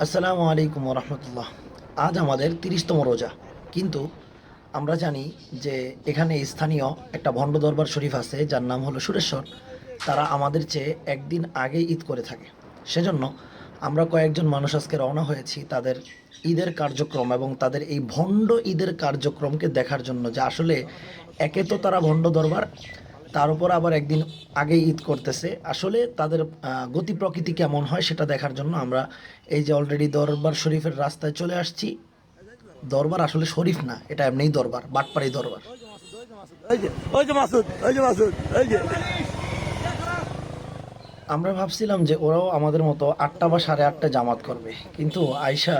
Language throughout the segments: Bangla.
আসসালামু আলাইকুম রহমতুল্লাহ আজ আমাদের তিরিশতম রোজা। কিন্তু আমরা জানি যে এখানে স্থানীয় একটা ভণ্ড দরবার শরীফ আছে, যার নাম হলো সুরেশ্বর। তারা আমাদের চেয়ে একদিন আগে ঈদ করে থাকে। সেজন্য আমরা কয়েকজন মানুষ আজকে রওনা হয়েছি তাদের ঈদের কার্যক্রম এবং তাদের এই ভণ্ড ঈদের কার্যক্রমকে দেখার জন্য যে আসলে একে তো তারা ভণ্ড দরবার তার উপর আবার একদিন আগে ঈদ করতেছে। আসলে তাদের গতি প্রকৃতি কেমন হয় সেটা দেখার জন্য আমরা এই যে অলরেডি দরবার শরীফের রাস্তায় চলে আসছি। দরবার আসলে শরীফ না এটা এমনিই দরবার বাটপাড়ি দরবার। আমরা ভাবছিলাম যে ওরাও আমাদের মতো আটটা বা সাড়ে আটটা জামাত করবে। কিন্তু আয়শা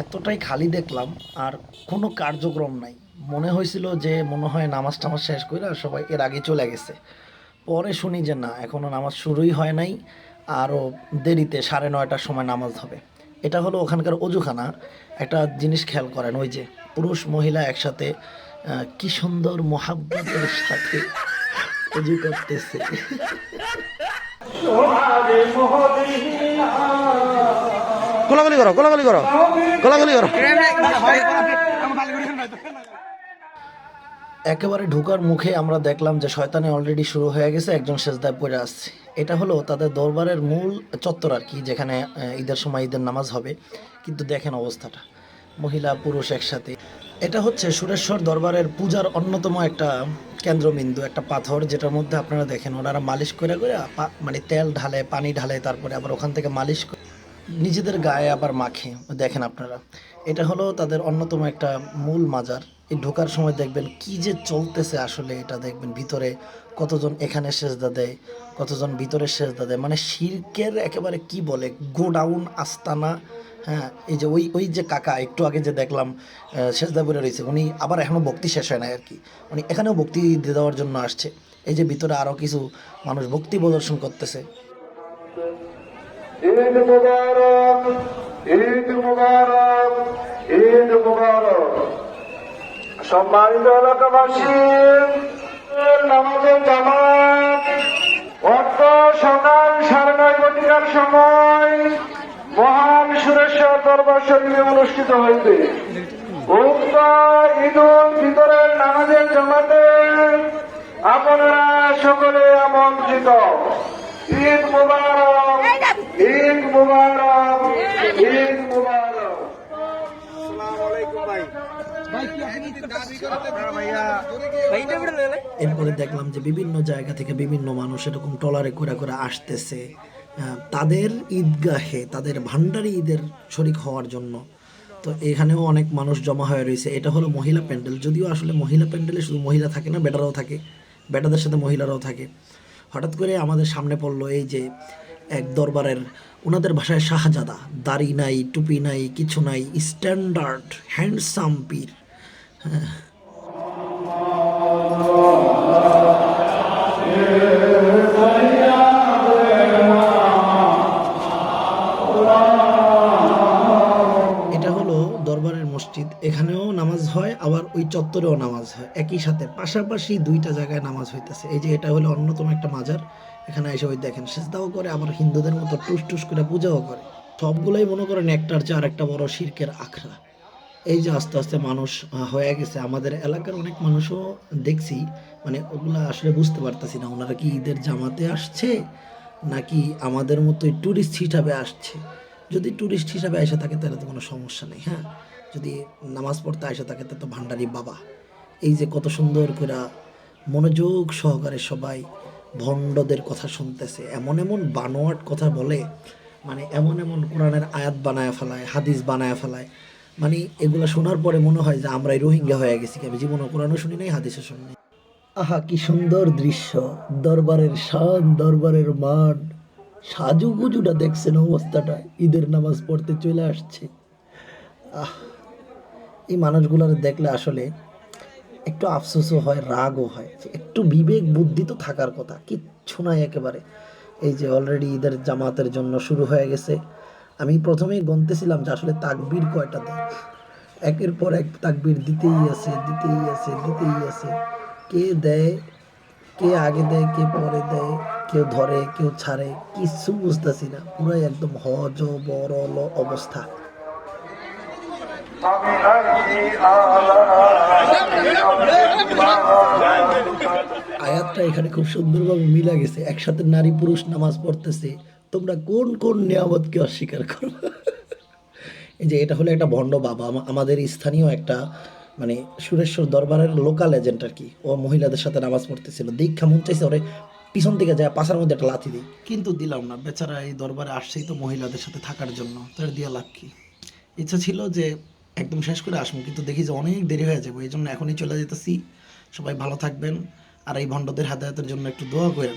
এতটাই খালি দেখলাম আর কোনো কার্যক্রম নাই। মনে হয়েছিল যে মনে হয় নামাজ টামাজ শেষ করে আর সবাই এর আগে চলে গেছে পরে শুনি যে না এখনও নামাজ শুরুই হয় নাই আরও দেরিতে সাড়ে নয়টার সময় নামাজ হবে এটা হলো ওখানকার অজুখানা একটা জিনিস খেয়াল করেন ওই যে পুরুষ মহিলা একসাথে কি সুন্দর মোহাব্বতের সাথে অজু করতেছে গোলাগুলি করো গোলাগুলি করো গোলাগুলি করো একেবারে ঢোকার মুখে আমরা দেখলাম যে শয়তানে অলরেডি শুরু হয়ে গেছে, একজন সেজদায় পড়ে আসছে। এটা হলো তাদের দরবারের মূল চত্বর আর কি, যেখানে ঈদের সময় ঈদের নামাজ হবে। কিন্তু দেখেন অবস্থাটা, মহিলা, পুরুষ একসাথে। এটা হচ্ছে সুরেশ্বর দরবারের পূজার অন্যতম একটা কেন্দ্রবিন্দু, একটা পাথর, যেটার মধ্যে আপনারা দেখেন ওনারা মালিশ করে করে মানে তেল ঢালে, পানি ঢালে, তারপরে আবার ওখান থেকে মালিশ নিজেদের গায়ে আবার মাখে। দেখেন আপনারা, এটা হলো তাদের অন্যতম একটা মূল মাজার। এই ঢোকার সময় দেখবেন কি যে চলতেছে আসলে এটা দেখবেন ভিতরে কতজন এখানে সেজদা দেয়, কতজন ভিতরে সেজদা দেয়। মানে শির্কের একেবারে কি বলে, গোডাউন, আস্তানা হ্যাঁ এই যে ওই ওই যে কাকা, একটু আগে যে দেখলাম সেজদা বলে রয়েছে, উনি আবার এখনও ভক্তি শেষ হয় না আর কি। উনি এখানেও ভক্তি দিয়ে দেওয়ার জন্য আসছে। এই যে ভিতরে আরও কিছু মানুষ ভক্তি প্রদর্শন করতেছে। ঈদ মুবারক ঈদ মুবারক ঈদ মুবারক। সম্মানিত এলাকাবাসী জামাত সকাল সাড়ে নয় ঘটিকার সময় মহান সুরেশ্বর দরবার অনুষ্ঠিত হইবে। উক্ত ঈদ উল ফিতরের নামাজের জামাতে আপনারা সকলে আমন্ত্রিত। ঈদ মুবারক ঈদ মুবারক ঈদ মুবারক এরপরে দেখলাম যে বিভিন্ন জায়গা থেকে বিভিন্ন মানুষ এরকম টলারে করে করে আসতেছে। তাদের ঈদগাহে, তাদের ভান্ডারি ঈদের শরিক হওয়ার জন্য। তো এখানেও অনেক মানুষ জমা হয়ে রয়েছে। এটা হলো মহিলা প্যান্ডেল। যদিও আসলে মহিলা প্যান্ডেলে শুধু মহিলা থাকে না, বেটারাও থাকে। বেটাদের সাথে মহিলারাও থাকে। হঠাৎ করে আমাদের সামনে পড়ল এই যে এক দরবারের ওনাদের ভাষায় শাহজাদা। দাড়ি নাই, টুপি নাই, কিছু নাই, স্ট্যান্ডার্ড, হ্যান্ডসাম পীর। এটা হলো দরবারের মসজিদ। এখানেও নামাজ হয়, আবার ওই চত্বরেও নামাজ হয়। একই সাথে পাশাপাশি দুইটা জায়গায় নামাজ হইতেছে। এই যে এটা হলো অন্যতম একটা মাজার। এখানে এসে ওই দেখেন, সেজদাও করে, আবার হিন্দুদের মতো টুস টুস করে, পূজাও করে। সবগুলোই মনে করেন একটার চেয়ে আর একটা বড় শিরকের আখড়া। এই যে আস্তে আস্তে মানুষ হয়ে গেছে, আমাদের এলাকার অনেক মানুষও দেখছি মানে ওগুলা আসলে বুঝতে পারতেছি না, ওনারা কি ঈদের জামাতে আসছে, নাকি আমাদের মতোই ট্যুরিস্ট হিসাবে আসছে? যদি ট্যুরিস্ট হিসাবে এসে থাকে, তাহলে তো কোনো সমস্যা নেই হ্যাঁ? যদি নামাজ পড়তে এসে থাকে তাহলে তো ভান্ডারি বাবা। এই যে কত সুন্দর করে মনোযোগ সহকারে সবাই ভণ্ডদের কথা শুনতেছে, এমন এমন বানোয়াট কথা বলে মানে এমন এমন কোরআনের আয়াত বানায় ফেলায়, হাদিস বানায় ফেলায় মানে এগুলো শোনার পরে মনে হয় যে আমরাই রোহিঙ্গা হয়ে গেছি আমি জীবনে কোরআনও শুনি নাই, হাদিসও শুনি আহা, কি সুন্দর দৃশ্য। দরবারের শান, দরবারের মান। সাজুগুজুটা দেখছেন অবস্থাটা, ঈদের নামাজ পড়তে চলে আসছে। আহ, এই মানুষগুলোর দেখলে আসলে একটু আফসোসও হয়, রাগও হয়। একটু বিবেক বুদ্ধি তো থাকার কথা, কিচ্ছু নাই একেবারে। এই যে অলরেডি ঈদের জামাতের জন্য শুরু হয়ে গেছে। আমি প্রথমেই গনতেছিলাম যে আসলে তাকবীর কয়টা দেয়। একের পর এক তাকবীর দিতেই আছে দিতেই আছে দিতেই আছে। কে দেয়, কে আগে দেয়, কে পরে দেয়, কেউ ধরে, কেউ ছাড়ে, কিছু বুঝতেছি না। পুরাই একদম হজ বরল অবস্থা। আয়াতটা এখানে খুব সুন্দরভাবে মিলা গেছে। একসাথে নারী পুরুষ নামাজ পড়তেছে। তোমরা কোন কোন নিয়ামতকে অস্বীকার করো? এই যে এটা হলো একটা ভণ্ড বাবা আমাদের স্থানীয় একটা মানে সুরেশ্বর দরবারের লোকাল এজেন্ট আর কি। ও মহিলাদের সাথে নামাজ পড়তেছিল। দীক্ষা মন চাইছে ওরে পিছন থেকে যায়, পাশার মধ্যে একটা লাথি দিই কিন্তু দিলাম না, বেচারা এই দরবারে আসছেই তো মহিলাদের সাথে থাকার জন্য। তার দিয়া লাভ কি? ইচ্ছা ছিল যে একদম শেষ করে আসব, কিন্তু দেখি যে অনেক দেরি হয়ে যাবে। এই জন্য এখনই চলে যেতেছি। সবাই ভালো থাকবেন। আর এই ভণ্ডদের হাতায়াতের জন্য একটু দোয়া করেন।